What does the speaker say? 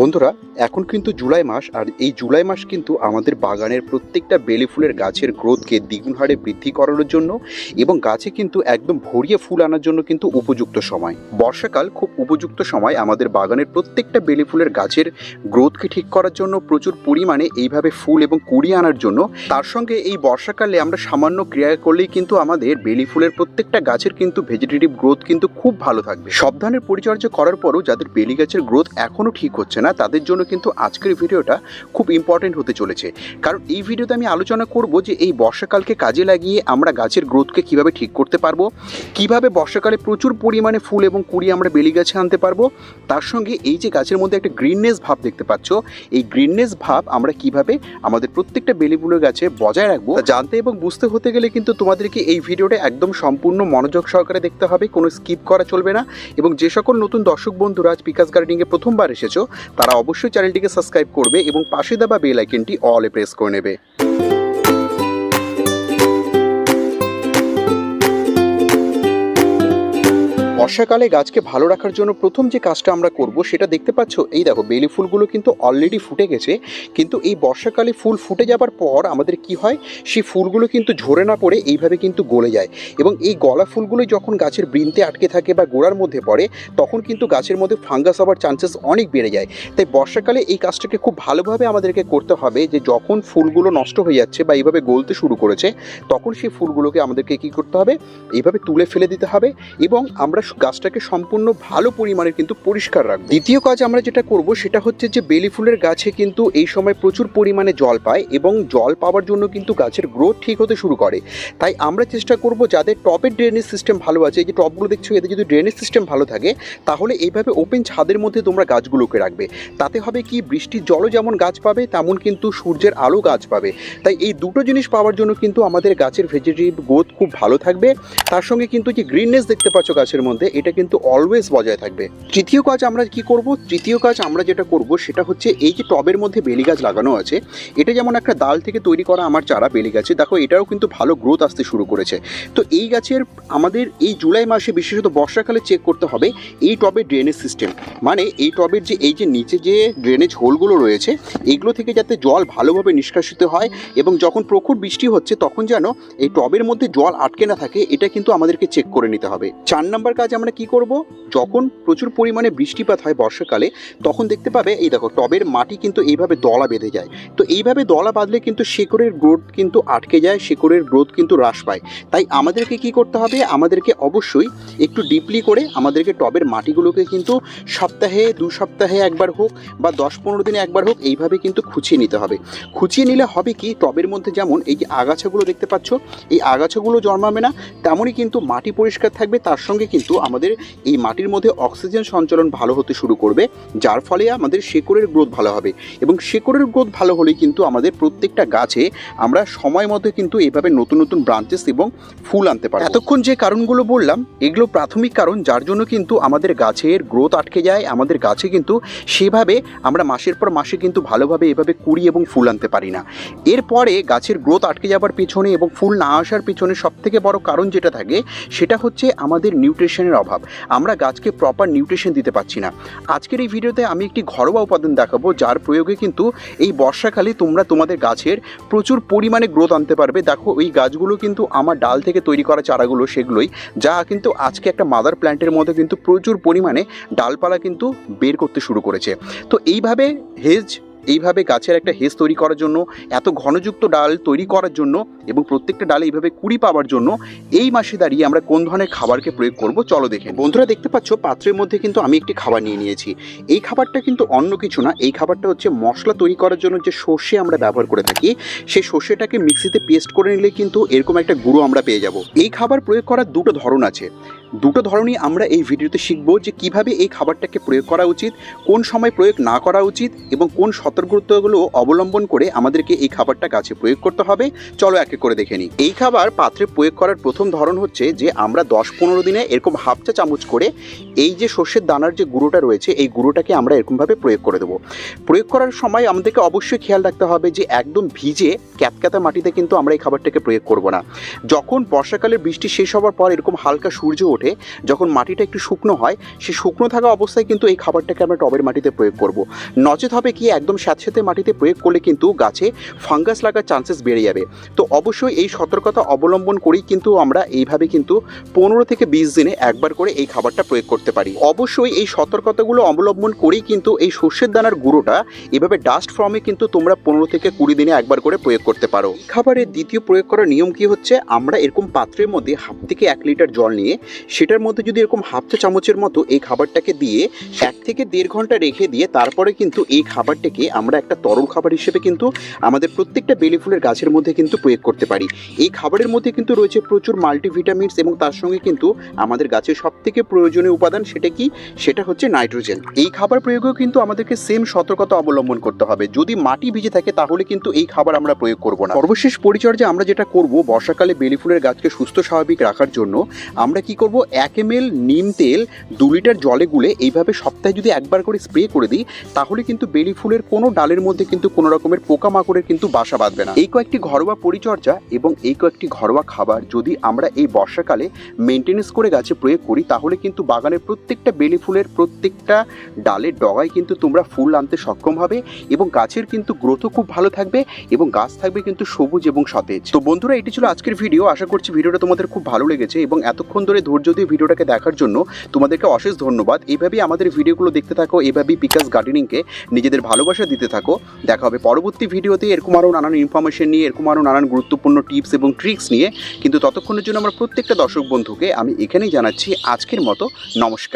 বন্ধুরা, এখন কিন্তু জুলাই মাস, আর এই জুলাই মাস কিন্তু আমাদের বাগানের প্রত্যেকটা বেলি ফুলের গাছের গ্রোথকে দ্বিগুণ হারে বৃদ্ধি করানোর জন্য এবং গাছে কিন্তু একদম ভরিয়ে ফুল আনার জন্য কিন্তু উপযুক্ত সময়। বর্ষাকাল খুব উপযুক্ত সময় আমাদের বাগানের প্রত্যেকটা বেলি ফুলের গাছের গ্রোথকে ঠিক করার জন্য প্রচুর পরিমাণে এইভাবে ফুল এবং কুড়ি আনার জন্য। তার সঙ্গে এই বর্ষাকালে আমরা সামান্য ক্রিয়া করলেই কিন্তু আমাদের বেলি ফুলের প্রত্যেকটা গাছের কিন্তু ভেজিটেটিভ গ্রোথ কিন্তু খুব ভালো থাকবে। সব ধরনের পরিচর্যা করার পরও যাদের বেলি গাছের গ্রোথ এখনও ঠিক হচ্ছে না তাদের জন্য কিন্তু আজকের ভিডিওটা খুব ইম্পর্টেন্ট হতে চলেছে। কারণ এই ভিডিওতে আমি আলোচনা করব যে এই বর্ষাকালকে কাজে লাগিয়ে আমরা গাছের গ্রোথকে কীভাবে ঠিক করতে পারব, কীভাবে বর্ষাকালে প্রচুর পরিমাণে ফুল এবং কুড়ি আমরা বেলি গাছে আনতে পারব, তার সঙ্গে এই যে গাছের মধ্যে একটা গ্রিননেস ভাব দেখতে পাচ্ছ, এই গ্রিননেস ভাব আমরা কীভাবে আমাদের প্রত্যেকটা বেলি ফুলের গাছে বজায় রাখব জানতে এবং বুঝতে হতে গেলে কিন্তু তোমাদেরকে এই ভিডিওটা একদম সম্পূর্ণ মনোযোগ সহকারে দেখতে হবে, কোনো স্কিপ করা চলবে না এবং যে সকল নতুন দর্শক বন্ধুরা আজ পিকাস গার্ডেনিংয়ে প্রথমবার এসেছ তারা অবশ্যই চ্যানেলটিকে সাবস্ক্রাইব করবে এবং পাশে দেওয়া বেল আইকনটি অলে প্রেস করে নেবে। বর্ষাকালে গাছকে ভালো রাখার জন্য প্রথম যে কাজটা আমরা করব, সেটা দেখতে পাচ্ছ, এই দেখো, বেলি ফুলগুলো কিন্তু অলরেডি ফুটে গেছে, কিন্তু এই বর্ষাকালে ফুল ফুটে যাবার পর আমাদের কি হয়, সেই ফুলগুলো কিন্তু ঝরে না পড়ে, এইভাবে কিন্তু গলে যায়। এবং এই গলা ফুলগুলো যখন গাছের বৃন্তে আটকে থাকে বা গোড়ার মধ্যে পড়ে, তখন কিন্তু গাছের মধ্যে ফাঙ্গাস হওয়ার চান্সেস অনেক বেড়ে যায়। তাই বর্ষাকালে এই কাজটাকে খুব ভালোভাবে আমাদেরকে করতে হবে যে, যখন ফুলগুলো নষ্ট হয়ে যাচ্ছে বা এইভাবে গলতে শুরু করেছে, তখন সেই ফুলগুলোকে আমাদেরকে কি করতে হবে, এইভাবে তুলে ফেলে দিতে হবে এবং আমরা গাছটাকে সম্পূর্ণ ভালো পরিমাণে কিন্তু পরিষ্কার রাখব। দ্বিতীয় কাজ আমরা যেটা করব, সেটা হচ্ছে যে বেলি ফুলের গাছে কিন্তু এই সময় প্রচুর পরিমাণে জল পায় এবং জল পাওয়ার জন্য কিন্তু গাছের গ্রোথ ঠিক হতে শুরু করে। তাই আমরা চেষ্টা করব যাদের টপের ড্রেনেজ সিস্টেম ভালো আছে, এই যে টপগুলো দেখছ, এদের যদি ড্রেনেজ সিস্টেম ভালো থাকে, তাহলে এইভাবে ওপেন ছাদের মধ্যে তোমরা গাছগুলোকে রাখবে। তাতে হবে কি, বৃষ্টির জলও যেমন গাছ পাবে, তেমন কিন্তু সূর্যের আলো গাছ পাবে। তাই এই দুটো জিনিস পাওয়ার জন্য কিন্তু আমাদের গাছের ভেজিটেটিভ গ্রোথ খুব ভালো থাকবে। তার সঙ্গে কিন্তু যে গ্রিননেস দেখতে পাচ্ছ গাছের মধ্যে এটা কিন্তু অলওয়েজ বজায় থাকবে। তৃতীয় কাজ আমরা কি করব? তৃতীয় কাজ আমরা যেটা করব সেটা হচ্ছে এই যে টবের মধ্যে বেলি গাছ লাগানো আছে, এটা যেমন একটা ডাল থেকে তৈরি করা আমার চারা বেলি গাছে দেখো এটাও কিন্তু ভালো গ্রোথ আসতে শুরু করেছে। তো এই গাছের আমাদের এই জুলাই মাসে বিশেষত বর্ষাকালে চেক করতে হবে এই টবের ড্রেনেজ সিস্টেম মানে এই টবের যে, এই যে নিচে যে ড্রেনেজ হোলগুলো রয়েছে, এগুলো থেকে যাতে জল ভালোভাবে নিষ্কাশিত হয় এবং যখন প্রখর বৃষ্টি হচ্ছে তখন যেন এই টবের মধ্যে জল আটকে না থাকে, এটা কিন্তু আমাদেরকে চেক করে নিতে হবে। চার নাম্বার কাজ আমরা কি করব? যখন প্রচুর পরিমাণে বৃষ্টিপাত হয় বর্ষাকালে, তখন দেখতে পাবে, এই দেখো, টবের মাটি কিন্তু এইভাবে দলা বেঁধে যায়। তো এইভাবে দলা বাঁধলে কিন্তু শেকড়ের গ্রোথ কিন্তু আটকে যায়, শেকড়ের গ্রোথ কিন্তু হ্রাস পায়। তাই আমাদেরকে কি করতে হবে? আমাদেরকে অবশ্যই একটু ডিপলি করে আমাদেরকে টবের মাটিগুলোকে কিন্তু সপ্তাহে দু সপ্তাহে একবার হোক বা দশ পনেরো দিনে একবার হোক, এইভাবে কিন্তু খুঁচিয়ে নিতে হবে। খুঁচিয়ে নিলে হবে কি? টবের মধ্যে যেমন এই যে আগাছাগুলো দেখতে পাচ্ছ, এই আগাছাগুলো জন্মাবে না, তেমনই কিন্তু মাটি পরিষ্কার থাকবে, তার সঙ্গে কিন্তু আমাদের এই মাটির মধ্যে অক্সিজেন সঞ্চালন ভালো হতে শুরু করবে, যার ফলে আমাদের শেকড়ের গ্রোথ ভালো হবে। এবং শেকড়ের গ্রোথ ভালো হলেই কিন্তু আমাদের প্রত্যেকটা গাছে আমরা সময় মতো কিন্তু এইভাবে নতুন নতুন ব্রাঞ্চেস এবং ফুল আনতে পারি এতক্ষণ যে কারণগুলো বললাম, এগুলো প্রাথমিক কারণ, যার জন্য কিন্তু আমাদের গাছের গ্রোথ আটকে যায়, আমাদের গাছে কিন্তু সেভাবে আমরা মাসের পর মাসে কিন্তু ভালোভাবে এভাবে কুড়ি এবং ফুল আনতে পারি না। এরপরে গাছের গ্রোথ আটকে যাবার পিছনে এবং ফুল না আসার পিছনে সবথেকে বড় কারণ যেটা থাকে, সেটা হচ্ছে আমাদের নিউট্রিশনের অভাব। আমরা গাছকে প্রপার নিউট্রিশন দিতে পারছি না। আজকের এই ভিডিওতে আমি একটি ঘরোয়া উপাদান দেখাবো, যার প্রয়োগে কিন্তু এই বর্ষাকালে তোমরা তোমাদের গাছের প্রচুর পরিমাণে গ্রোথ আনতে পারবে। দেখো ওই গাছগুলো কিন্তু আমার ডাল থেকে তৈরি করা চারাগুলো সেগুলোই, যা কিন্তু আজকে একটা মাদার প্ল্যান্টের মধ্যে কিন্তু প্রচুর পরিমাণে ডালপালা কিন্তু বের করতে শুরু করেছে। তো এইভাবে হেজ এইভাবে গাছের একটা হেজ তৈরি করার জন্য, এত ঘনযুক্ত ডাল তৈরি করার জন্য এবং প্রত্যেকটা ডালে এইভাবে কুড়ি পাওয়ার জন্য এই মাসে দাঁড়িয়ে আমরা কোন ধরনের খাবারকে প্রয়োগ করব চলো দেখে বন্ধুরা দেখতে পাচ্ছ, পাত্রের মধ্যে কিন্তু আমি একটি খাবার নিয়ে নিয়েছি। এই খাবারটা কিন্তু অন্য কিছু না, এই খাবারটা হচ্ছে মশলা তৈরি করার জন্য যে সর্ষে আমরা ব্যবহার করে থাকি, সেই সর্ষেটাকে মিক্সিতে পেস্ট করে নিলে কিন্তু এরকম একটা গুঁড়ো আমরা পেয়ে যাব। এই খাবার প্রয়োগ করার দুটো ধরন আছে। দুটো ধরনই আমরা এই ভিডিওতে শিখব যে কীভাবে এই খাবারটাকে প্রয়োগ করা উচিত, কোন সময় প্রয়োগ না করা উচিত এবং কোন সতর্কতাগুলো অবলম্বন করে আমাদেরকে এই খাবারটা গাছে প্রয়োগ করতে হবে। চলো একে করে দেখে নিই। এই খাবার পাত্রে প্রয়োগ করার প্রথম ধরন হচ্ছে যে আমরা দশ পনেরো দিনে এরকম হাফ চা চামচ করে এই যে সর্ষের দানার যে গুঁড়োটা রয়েছে, এই গুঁড়োটাকে আমরা এরকমভাবে প্রয়োগ করে দেবো। প্রয়োগ করার সময় আমাদেরকে অবশ্যই খেয়াল রাখতে হবে যে একদম ভিজে ক্যাতক্যাতা মাটিতে কিন্তু আমরা এই খাবারটাকে প্রয়োগ করব না। যখন বর্ষাকালের বৃষ্টি শেষ হওয়ার পর এরকম হালকা সূর্য ওঠে যখন মাটিটা একটু শুকনো হয়, সেই শুকনো থাকা অবস্থায় কিন্তু এই খাবারটাকে আমরা টবের মাটিতে প্রয়োগ করব। নচেত হবে কি, একদম স্যাঁতস্যাঁতে মাটিতে প্রয়োগ করলে কিন্তু গাছে ফাঙ্গাস লাগার চান্সেস বেড়ে যাবে। তো অবশ্যই এই সতর্কতা অবলম্বন করেই কিন্তু আমরা এইভাবে কিন্তু পনেরো থেকে বিশ দিনে একবার করে এই খাবারটা প্রয়োগ করতে পারি। অবশ্যই এই সতর্কতাগুলো অবলম্বন করেই কিন্তু এই শস্যের দানার গুঁড়োটা এভাবে ডাস্ট ফর্মে কিন্তু তোমরা পনেরো থেকে কুড়ি দিনে একবার করে প্রয়োগ করতে পারো। খাবারের দ্বিতীয় প্রয়োগ করার নিয়ম কি হচ্ছে, আমরা এরকম পাত্রের মধ্যে হাফ থেকে এক লিটার জল নিয়ে সেটার মধ্যে যদি এরকম হাফ চা চামচের মতো এই খাবারটাকে দিয়ে এক থেকে দেড় ঘণ্টা রেখে দিয়ে তারপরে কিন্তু এই খাবারটাকে আমরা একটা তরল খাবার হিসেবে কিন্তু আমাদের প্রত্যেকটা বেলি ফুলের গাছের মধ্যে কিন্তু প্রয়োগ করতে পারি। এই খাবারের মধ্যে কিন্তু রয়েছে প্রচুর মাল্টিভিটামিনস এবং তার সঙ্গে কিন্তু আমাদের গাছের সব থেকে প্রয়োজনীয় উপাদান সেটা কি? সেটা হচ্ছে নাইট্রোজেন এই খাবার প্রয়োগেও কিন্তু আমাদেরকে সেম সতর্কতা অবলম্বন করতে হবে। যদি মাটি ভিজে থাকে তাহলে কিন্তু এই খাবার আমরা প্রয়োগ করব না। সর্বশেষ পরিচর্যা আমরা যেটা করব বর্ষাকালে বেলি ফুলের গাছকে সুস্থ স্বাভাবিক রাখার জন্য আমরা কি করব? এক এম এল নিম তেল দু লিটার জলে গুলে এইভাবে সপ্তাহে যদি একবার করে স্প্রে করে দিই, তাহলে কিন্তু বেলি ফুলের কোনো ডালের মধ্যে কিন্তু কোনো রকমের পোকামাকড়ের কিন্তু বাসা বাঁধবে না। এই কয়েকটি ঘরোয়া পরিচর্যা এবং এই কয়েকটি ঘরোয়া খাবার যদি আমরা এই বর্ষাকালে মেনটেনেন্স করে গাছে প্রয়োগ করি, তাহলে কিন্তু বাগানের প্রত্যেকটা বেলি ফুলের প্রত্যেকটা ডালের ডগায় কিন্তু তোমরা ফুল আনতে সক্ষম হবে এবং গাছের কিন্তু গ্রোথও খুব ভালো থাকবে এবং গাছ থাকবে কিন্তু সবুজ এবং সতেজ। তো বন্ধুরা, এটি ছিল আজকের ভিডিও আশা করছি ভিডিওটা তোমাদের খুব ভালো লেগেছে এবং এতক্ষণ ধরে ধৈর্য দিয়ে ভিডিওটাকে দেখার জন্য তোমাদেরকে অশেষ ধন্যবাদ। এইভাবেই আমাদের ভিডিওগুলো দেখতে থাকো, এভাবেই পিকাস গার্ডেনিংকে নিজেদের ভালোবাসা দিতে থাকো। দেখা হবে পরবর্তী ভিডিওতে এরকম আরও নানান ইনফরমেশন নিয়ে, এরকম আরও নানান গুরুত্বপূর্ণ টিপস এবং ট্রিক্স নিয়ে। কিন্তু ততক্ষণের জন্য আমার প্রত্যেকটা দর্শক বন্ধুকে আমি এখানেই জানাচ্ছি আজকের মতো নমস্কার।